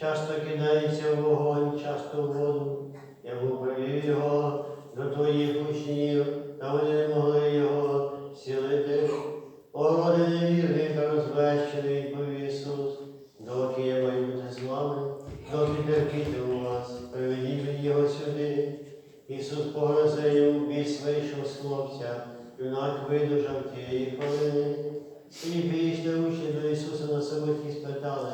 часто кидається в вогонь, часто в воду. Я був привів його до твоїх учнів, та вони не могли його зцілити. Ороди невірний та розвещений, відповів Ісус, доки я маю бути з вами, доки терпіти у вас, приведіть його сюди. Ісус погрозив йому біс вийшов з хлопця, юнак видужав тієї хвилини. І пішли учні до Ісуса на самоті спитали,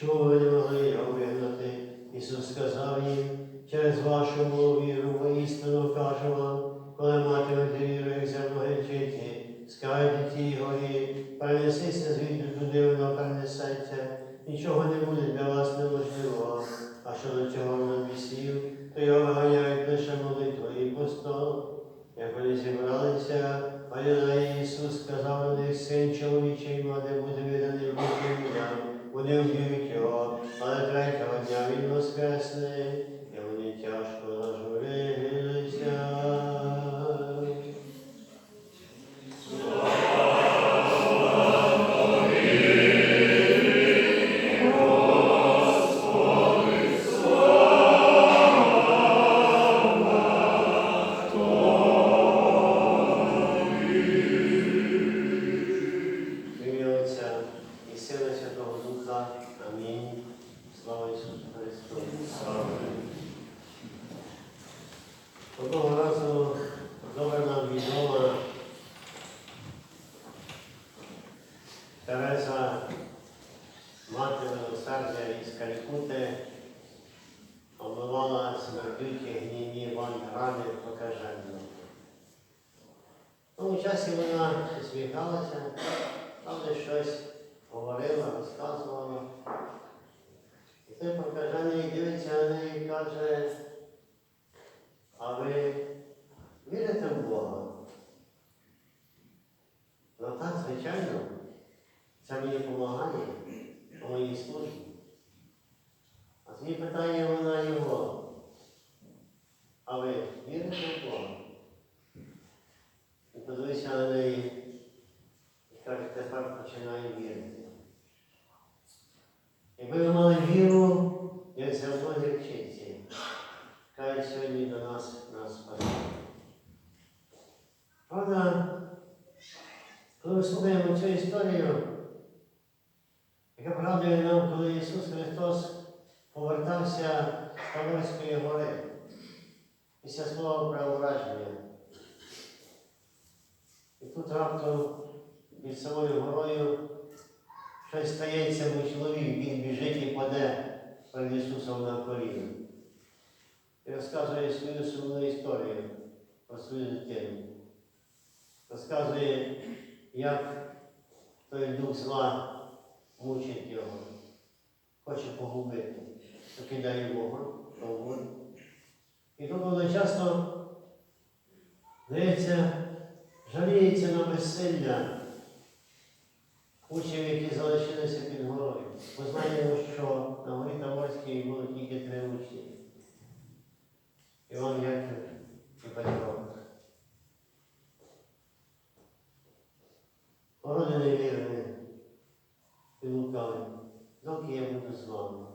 чому ви не могли його вигнати? Ісус сказав їм, через вашу малу віру, воістину кажу вам, коли матимете віру, як зерно гречиці, скажете тій горі, перенесися звідти туди, воно перенесеться, нічого не буде для вас неможливого, а що до цього на вісів, то його виганяють лише молитвою і постом. Як вони зібралися, Одного разу добре нам відома Тереза, мати милосердя із Калькути, обливала смердюки гнівні вон рани покаженно. Тому часі вона усміхалася, але щось говорила, розказувала. І той покажений дивиться на неї каже, а ви вірите в Бога? Ну так, звичайно, це мені допомагає у моїй службі. А тоді питає вона його, а ви вірите в Бога? І подивився на неї і каже, тепер починаю вірити. Якби ви мали віру, як зерно гірчиці, хай сьогодні до нас нас спасе. Правда, коли ми слухаємо цю історію, яка пригадує нам, коли Ісус Христос повертався з Таврської гори після свого преображення. І тут раптом під самою горою щось стається, бо чоловік він біжить і паде перед Ісусом на коліна. І розказує свою сумну історію про свою дитину. Розказує, як той дух зла мучить його, хоче погубити, то кидає вогонь, вогонь. І тут часто здається, жаліється на безсилля учнів, які залишилися під горою. Ми знаємо, що на горі Таморській було тільки три учні. Іван Яків і Петро. Породи невірні і лукаві, доки я буду з вами.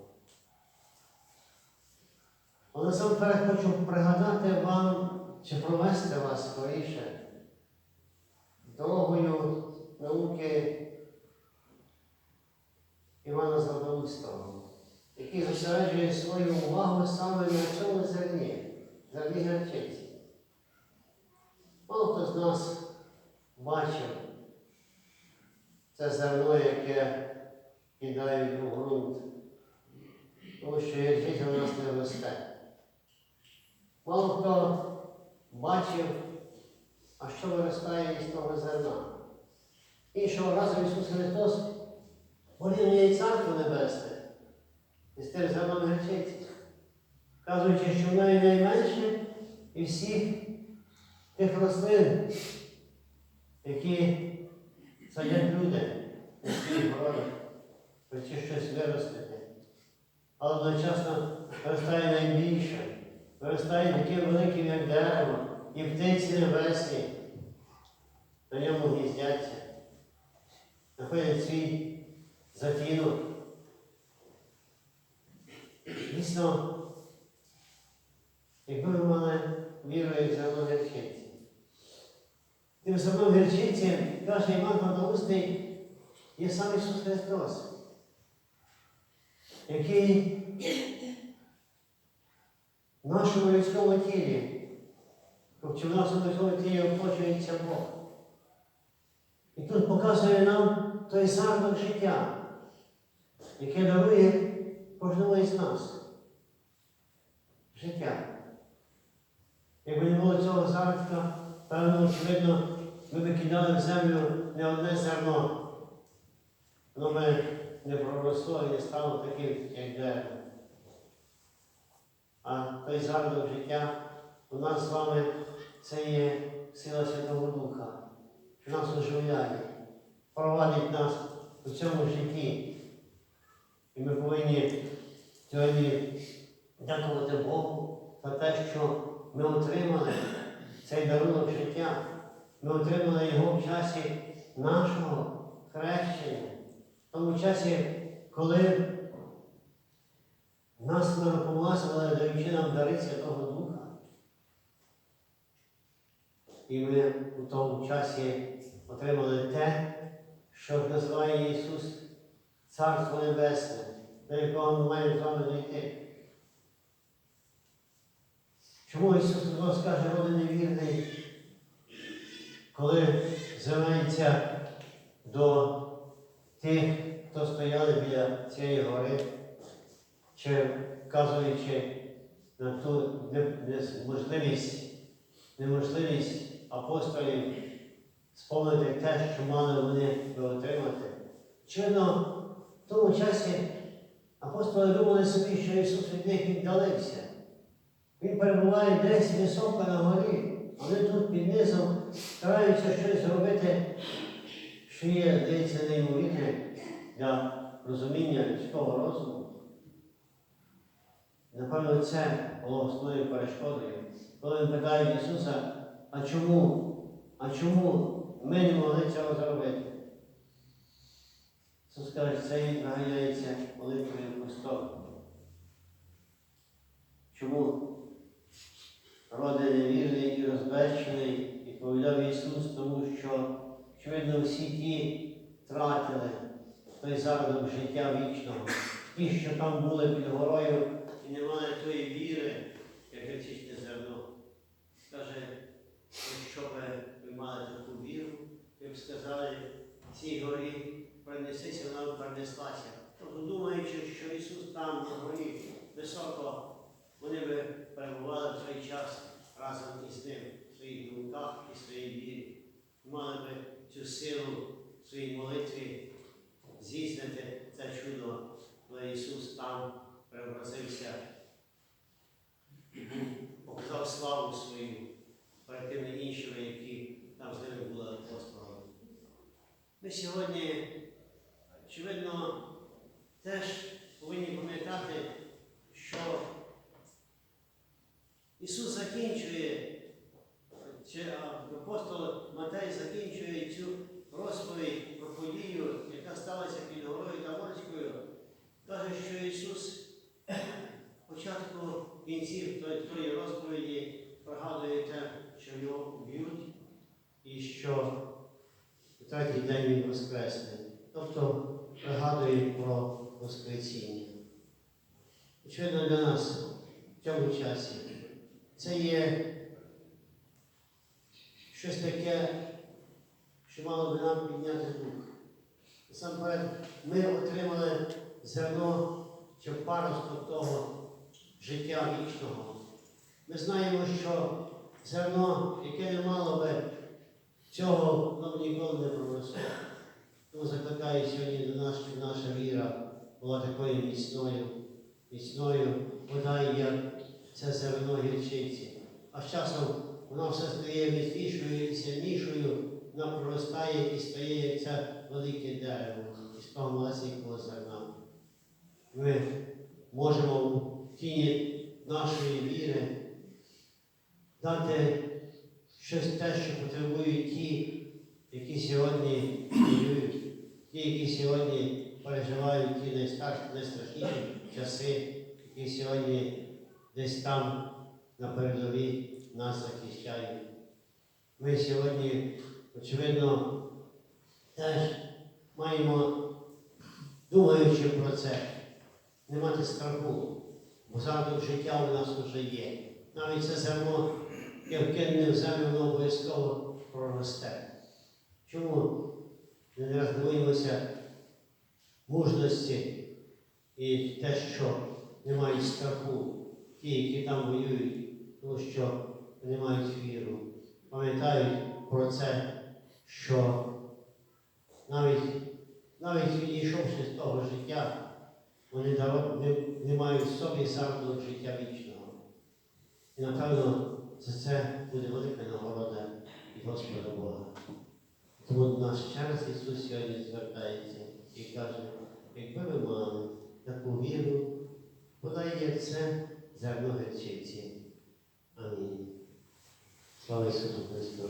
Але насамперед хочу пригадати вам, чи провести вас скоріше дорогою науки Івана Златоустого, який зосереджує свою увагу саме на цьому зерні, зерні герчиці. Мало хто з нас бачив це зерно, яке кидають у ґрунт, тому що гірчиця в нас не росте. Мало хто бачив, а що виростає із того зерна. Іншого разу Ісус Христос порівнює Царство Небесне із тим зерном гречиці, кажучи, що в неї найменше і всіх тих рослин, які садять люди у своїх городах, хоче щось виростити. Але одночасно виростає найбільше виростає таким великим, як дерево, і птиці небесні на ньому гніздяться, знаходять свій затінок. Дійсно, якби ви мали віру, як зерно гірчиці. Тим самим гірчицям, каже Іван Фантаустий, є сам Ісус Христос, який нашому людському тілі, чи в нашому людському тілі оплачується Бог. І тут показує нам той заробок життя, яке дарує кожному із нас. Життя. Якби не було цього зародка, певно, очевидно, ми б кидали в землю не одне зерно. Воно би не проросло і не стало таким, як дерево. Той зародок життя у нас з вами це є сила Святого Духа, що нас оживляє, провадить нас у цьому житті. І ми повинні сьогодні дякувати Богу за те, що ми отримали цей дарунок життя. Ми отримали його в часі нашого хрещення, в тому часі, коли нас помазували, даючи нам дари Святого Духа. І ми у тому часі отримали те, що називає Ісус Царство Небесне, до якого ми маємо з вами дійти. Чому Ісус Христос каже, роди невірний, коли звернеться до тих, хто стояли біля цієї гори, чи вказуючи на ту неможливість, неможливість апостолів сповнити те, що мали вони би отримати. Очевидно, в тому часі апостоли думали собі, що Ісус від них віддалився. Він перебуває десь високо на горі, але тут під низом стараються щось зробити, що є, здається, неймовірне для розуміння людського розуму. Напевно, це було основною перешкодою. Коли він питає Ісуса, а чому? А чому ми не могли цього зробити? Ісус каже, це він наганяється молитвою пусток. Чому? Роди невірний і розбещений, відповідав Ісус, тому що, очевидно, всі ті втратили той зародок життя вічного. Ті, що там були під горою і не тої віри, як гречичне зерно. Каже, якщо б ви мали таку віру, ви б сказали цій горі, принесися, вона б принеслася. Тобто думаючи, що Ісус там на горі високо, вони би перебували в той час разом із ним в своїх думках і своїй вірі. Мали би цю силу в своїй молитві здійснити це чудо, коли Ісус там преобразився і показав славу свою перед тими іншими, які нам з ними були апостолами. Ми сьогодні, очевидно, теж повинні пам'ятати, що Ісус закінчує, чи а, апостол Матей закінчує цю розповідь про подію, яка сталася під горою Таморською, каже, що Ісус початку кінців тої, тої розповіді пригадує те, що його вб'ють, і що у третій день він воскресне. Тобто пригадує про Воскресіння. Очевидно, для нас в цьому часі це є щось таке, що мало би нам підняти дух. Насамперед, ми отримали зерно чи паросток того життя вічного. Ми знаємо, що зерно, яке не мало би цього, воно ніколи не проросло. Тому закликаю сьогодні до нас, щоб наша віра була такою міцною, міцною, бодай як це зерно гірчиці. А з часом вона все стає міцнішою і сильнішою, вона проростає і стає як це велике дерево із малесенького зерна. Ми можемо в тіні нашої віри дати щось те, що потребують ті, які сьогодні воюють, ті, які сьогодні переживають ті найстар- найстрашніші часи, які сьогодні десь там на передовій нас захищають. Ми сьогодні, очевидно, теж маємо, думаючи про це, не мати страху, бо задум життя у нас вже є. Навіть це зерно, яке вкине в землю, воно обов'язково проросте. Чому не раз мужності і те, що не мають страху, ті, які там воюють, тому що вони мають віру, пам'ятають про це, що навіть, навіть відійшовши з того життя, вони не, не мають в собі заробіток життя вічного. І напевно за це буде велика нагорода від Господа Бога. Тому до нас час Ісус сьогодні звертається і каже, якби ви мали таку віру, подай як це зерно гречиці. Амінь. Слава Ісусу Христу.